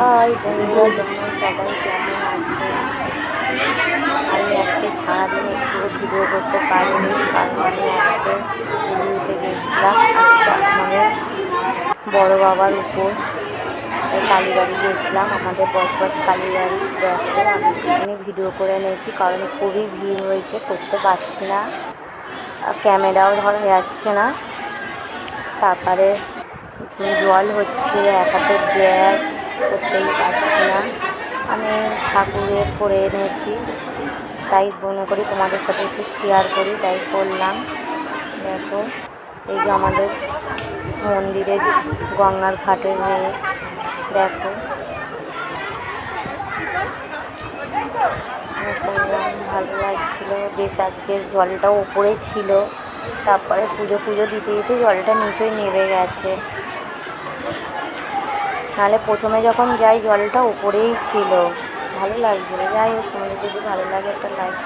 High বন্ধুরা, তোমরা সবাই কেমন আছো? আমি আজকে সারাদিন একটু ভিডিও করতে পারিনি, কারণ আমি আজকে পুরীতে গেছিলাম আজকে আমাদের বড় বাবার উপোস কালীবাড়ি গেছিলাম আমাদের বসবাস কালীবাড়ি, দেখো, আমি এখানে ভিডিও করে নিয়েছি কারণ খুবই ভিড় হয়েছে, করতে পারছি না। ক্যামেরাও ধরা যাচ্ছে না। তারপরে জল হচ্ছে, এক হাতে ব্যাগ করতেই পারছি না। আমি ঠাকুরের করে এনেছি। তাই মনে করি তোমাদের সাথে একটু শেয়ার করি, তাই করলাম। দেখো, এই যে আমাদের মন্দিরের গঙ্গার ঘাটের মেয়ে, দেখো। ভালো লাগছিল। বেশ আজকের জলটাও ওপরে ছিল। তারপরে পুজো ফুজো দিতে দিতে জলটা নিচেই নেমে গেছে। নাহলে প্রথমে যখন যাই জলটা উপরেই ছিল। ভালো লাগছিল। যাই হোক, তোমাদের যদি ভালো লাগে একটা লাইক